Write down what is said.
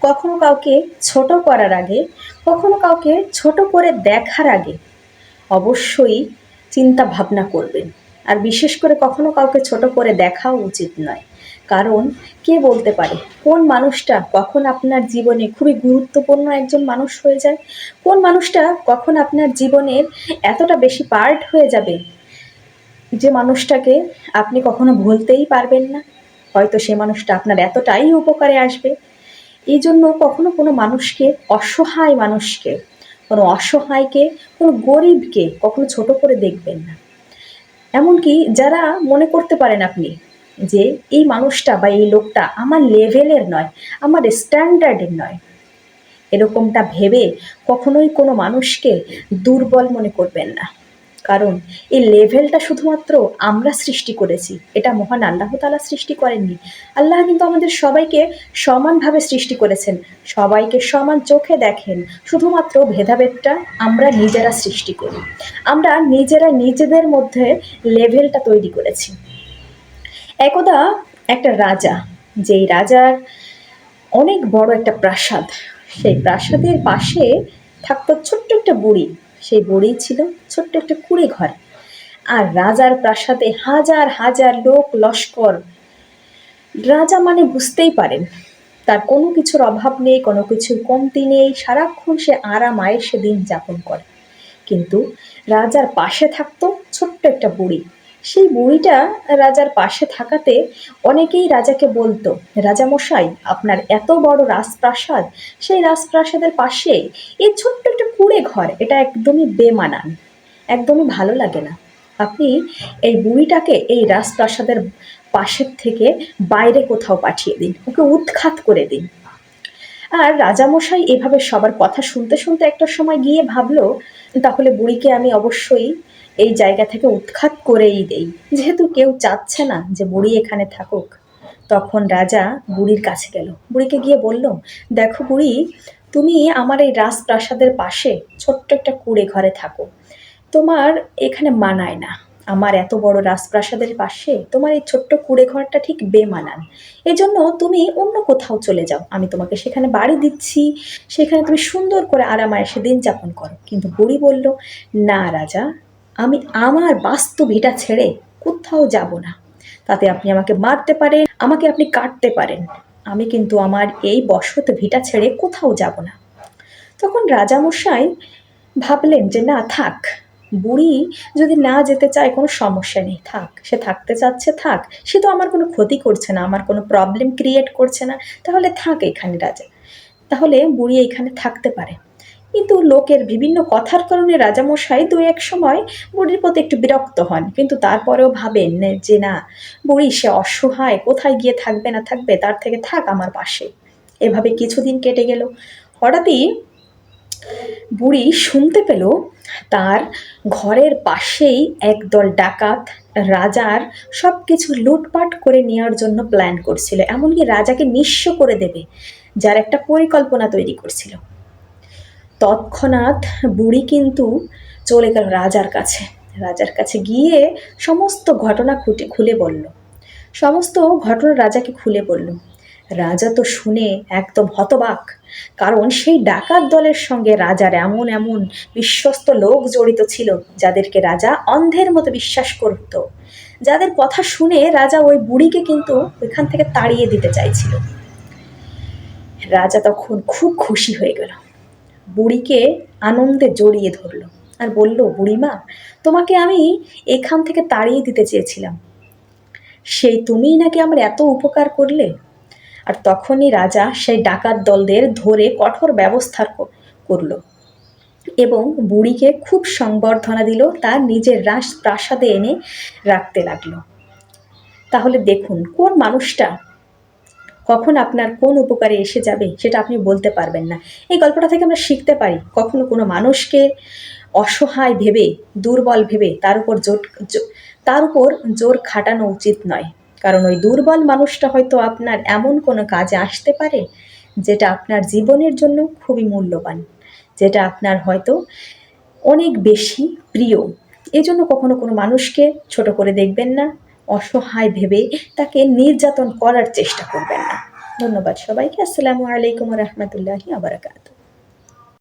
কখনো কাউকে ছোট করার আগে, কখনো কাউকে ছোট করে দেখার আগে অবশ্যই চিন্তা ভাবনা করবেন। আর বিশেষ করে কখনো কাউকে ছোট করে দেখাও উচিত নয়। কারণ কে বলতে পারে, কোন মানুষটা কখন আপনার জীবনে খুবই গুরুত্বপূর্ণ একজন মানুষ হয়ে যায়? কোন মানুষটা কখন আপনার জীবনের এতটা বেশি পার্ট হয়ে যাবে যে মানুষটাকে আপনি কখনো ভুলতেই পারবেন না? হয়তো সে মানুষটা আপনার এতটাই উপকারে আসবে এই জন্য কখনো কোনো মানুষকে, অসহায় মানুষকে, কোনো অসহায়কে, কোনো গরিবকে কখনো ছোট করে দেখবেন না। এমনকি যারা মনে করতে পারেন আপনি যে এই মানুষটা বা এই লোকটা আমার লেভেলের নয়, আমার স্ট্যান্ডার্ডের নয়, এরকমটা ভেবে কখনোই কোনো মানুষকে দুর্বল মনে করবেন না। কারণ এই লেভেলটা শুধুমাত্র আমরা সৃষ্টি করেছি। এটা মহান আল্লাহ তালা সৃষ্টি করেননি। আল্লাহ কিন্তু আমাদের সবাইকে সমানভাবে সৃষ্টি করেছেন। সবাইকে সমান চোখে দেখেন। শুধুমাত্র ভেদাভেদটা আমরা নিজেরা সৃষ্টি করি। আমরা নিজেরা নিজেদের মধ্যে লেভেলটা তৈরি করেছি। একদা একটা রাজা, যেই রাজার অনেক বড় একটা প্রাসাদ। সেই প্রাসাদের পাশে থাকতো ছোট্ট একটা বুড়ি। সেই বড়ি ছিল ছোট্ট একটা কুড়ে ঘর। আর রাজার প্রাসাদে হাজার হাজার লোক লস্কর। রাজা মানে বুঝতেই পারেন, তার কোনো কিছুর অভাব নেই, কোনো কিছুর কমতি নেই, সারাক্ষণ সে আরাম আয়েসে দিন যাপন করে। কিন্তু রাজার পাশে থাকতো ছোট্ট একটা বুড়ি। সেই বুড়িটা রাজার পাশে থাকাতে অনেকেই রাজাকে বলতো, রাজামশাই, আপনার এত বড় রাজপ্রাসাদ, সেই রাজপ্রাসাদের পাশে এই ছোট্ট একটা কুড়ে ঘর, এটা একদমই বেমানান, একদমই ভালো লাগে না। আপনি এই বুড়িটাকে এই রাজপ্রাসাদের পাশের থেকে বাইরে কোথাও পাঠিয়ে দিন, ওকে উৎখাত করে দিন। আর রাজামশাই এভাবে সবার কথা শুনতে শুনতে একটা সময় গিয়ে ভাবলো, তাহলে বুড়িকে আমি অবশ্যই এই জায়গা থেকে উৎখাত করেই দেই। যেহেতু কেউ চাচ্ছে না যে বুড়ি এখানে থাকুক। তখন রাজা বুড়ির কাছে গেল। বুড়িকে গিয়ে বলল, দেখো বুড়ি, তুমি আমার এই রাজপ্রাসাদের পাশে ছোট্ট একটা কুড়ে ঘরে থাকো। তোমার এখানে মানায় না। আমার এত বড় রাজপ্রাসাদের পাশে তোমার এই ছোট্ট কুড়ে ঘরটা ঠিক বেমানান। এজন্য তুমি অন্য কোথাও চলে যাও। আমি তোমাকে সেখানে বাড়ি দিচ্ছি। সেখানে তুমি সুন্দর করে আরামায়েসে দিন যাপন করো। কিন্তু বুড়ি বলল, না রাজা, আমি আমার বাস্তু ভিটা ছেড়ে কোথাও যাব না। তাতে আপনি আমাকে মারতে পারেন, আমাকে আপনি কাটতে পারেন। আমি কিন্তু আমার এই বসত ভিটা ছেড়ে কোথাও যাব না। তখন রাজামশাই ভাবলেন যে, না, থাক বুড়ি যদি না যেতে চায়, কোনো সমস্যা নেই, থাক। সে থাকতে চাচ্ছে, থাক। সে তো আমার কোনো ক্ষতি করছে না, আমার কোনো প্রবলেম ক্রিয়েট করছে না। তাহলে থাক এখানে রাজা। তাহলে বুড়ি এখানে থাকতে পারে। কিন্তু লোকের বিভিন্ন কথার কারণে রাজামশাই দু এক সময় বুড়ির প্রতি একটু বিরক্ত হন। কিন্তু তারপরেও ভাবেন যে না, বুড়ি সে অসহায়, কোথায় গিয়ে থাকবে না থাকবে, তার থেকে থাক আমার পাশে। এভাবে কিছুদিন কেটে গেল। হঠাৎই বুড়ি শুনতে পেল তার ঘরের পাশেই একদল ডাকাত রাজার সব কিছু লুটপাট করে নেওয়ার জন্য প্ল্যান করছিল। এমনকি রাজাকে নিঃস্ব করে দেবে, যার একটা পরিকল্পনা তৈরি করছিল। তৎক্ষণাৎ বুড়ি কিন্তু চলে গেল রাজার কাছে। রাজার কাছে গিয়ে সমস্ত ঘটনা খুঁটে খুলে বলল। সমস্ত ঘটনা রাজাকে খুলে বলল। রাজা তো শুনে একদম হতবাক, কারণ সেই ডাকাত দলের সঙ্গে রাজার এমন এমন বিশ্বস্ত লোক জড়িত ছিল, যাদেরকে রাজা অন্ধের মতো বিশ্বাস করত। যাদের কথা শুনে রাজা ওই বুড়িকে কিন্তু ওইখান থেকে তাড়িয়ে দিতে চাইছিল। রাজা তখন খুব খুশি হয়ে গেল। বুড়িকে আনন্দে জড়িয়ে ধরলো আর বলল, বুড়িমা, তোমাকে আমি এখান থেকে তাড়িয়ে দিতে চেয়েছিলাম। সেই তুমিই নাকি আমার এত উপকার করলে? আর তখনই রাজা সেই ডাকাত দলদের ধরে কঠোর ব্যবস্থা করল এবং বুড়িকে খুব সংবর্ধনা দিল, তার নিজের রাস প্রাসাদে এনে রাখতে লাগল। তাহলে দেখুন, কোন মানুষটা কখন আপনার কোন উপকারে এসে যাবে সেটা আপনি বলতে পারবেন না। এই গল্পটা থেকে আমরা শিখতে পারি কখনো কোনো মানুষকে অসহায় ভেবে, দুর্বল ভেবে তার উপর জোর তার উপর জোর খাটানো উচিত নয়। কারণ ওই দুর্বল মানুষটা হয়তো আপনার এমন কোনো কাজে আসতে পারে যেটা আপনার জীবনের জন্য খুবই মূল্যবান, যেটা আপনার হয়তো অনেক বেশি প্রিয়। এজন্য কখনো কোনো মানুষকে ছোট করে দেখবেন না, অসহায় ভেবে তাকে নির্যাতন করার চেষ্টা করবেন না। ধন্যবাদ সবাইকে। আসসালামু আলাইকুম রহমতুল্লাহি আবরাকাতু